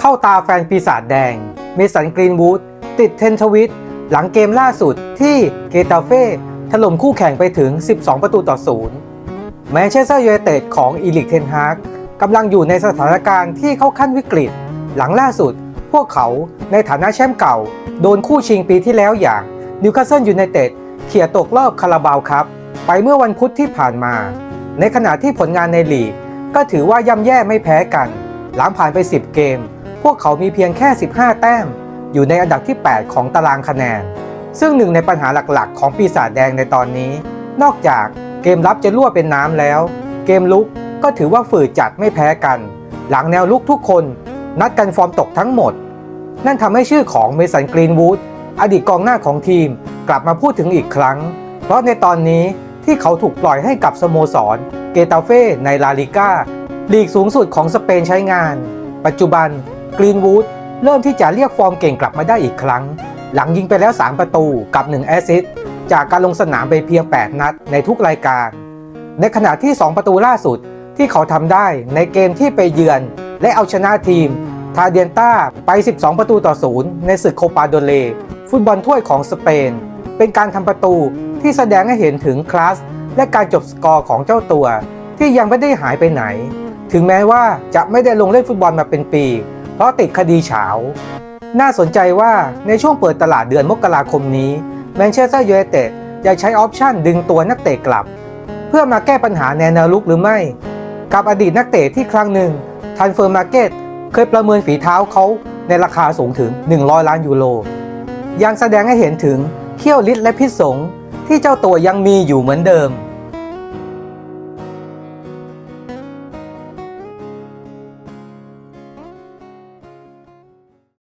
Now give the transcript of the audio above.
เข้าตาแฟนปีศาจแดง เมสันกรีนวูดติดเทนทวิต หลังเกมล่าสุดที่เกตาเฟ่ถล่มคู่แข่งไปถึง 12 ประตูต่อศูนย์แมนเชสเตอร์ยูไนเต็ดของอีลิกเทนฮากกำลังอยู่ในสถานการณ์ที่เข้าขั้นวิกฤต หลังล่าสุด พวกเขาในฐานะแชมป์เก่า โดนคู่ชิงปีที่แล้วอย่างนิวคาสเซิลยูไนเต็ดเขี่ยตกรอบคาราบาวครับ ไปเมื่อวันพุธที่ผ่านมา ในขณะที่ผลงานในลีก ก็ถือว่าย่ำแย่ไม่แพ้กัน หลังผ่านไป 10 เกม พวกเขามีเพียงแค่ 15 แต้ม อยู่ในอันดับที่ 8 ของตารางคะแนน ซึ่งหนึ่งในปัญหาหลักๆ ของปีศาจแดงในตอนนี้ นอกจากเกมรับจะรั่วเป็นน้ำแล้ว เกมลุกก็ถือว่าฝืดจัดไม่แพ้กัน หลังแนวลุกทุกคนนัดกันฟอร์มตกทั้งหมด นั่นทำให้ชื่อของเมสันกรีนวูดอดีตกองหน้าของทีมกลับมาพูดถึงอีกครั้ง เพราะในตอนนี้ที่เขาถูกปล่อยให้กับสโมสร เกตาเฟ่ในลาลิก้าลีกสูงสุดของสเปนใช้งาน ปัจจุบัน กรีนวูดเริ่มที่จะเรียกฟอร์มเก่งกลับมาได้อีกครั้ง หลังยิงไปแล้ว 3 ประตูกับ 1 แอสซิสต์จากการลงสนามไปเพียง 8 นัดในทุกรายการ ในขณะที่ 2 ประตูล่าสุดที่เขาทำได้ในเกมที่ไปเยือน และเอาชนะทีม ทาเดียนต้าไป 12 ประตูต่อศูนย์ในศึกโคปาโดเล ฟุตบอลถ้วยของสเปน เป็นการทำประตูที่แสดงให้เห็นถึงคลาสและการจบสกอร์ของเจ้าตัว ที่ยังไม่ได้หายไปไหน ถึงแม้ว่าจะไม่ได้ลงเล่นฟุตบอลมาเป็นปี เพราะติดคดีเฉา น่าสนใจว่าในช่วงเปิดตลาดเดือนมกราคมนี้แมนเชสเตอร์ยูไนเต็ดจะใช้ออปชั่นดึงตัวนักเตะกลับ เพื่อมาแก้ปัญหาแนวแนลุกหรือไม่ กับอดีตนักเตะที่ครั้งหนึ่งทันเฟอร์มาร์เก็ตเคยประเมินฝีเท้าเขาในราคาสูงถึง 100 ล้านยูโร ยังแสดงให้เห็นถึงเขี้ยวลิดและพิษสงที่เจ้าตัวยังมีอยู่เหมือนเดิม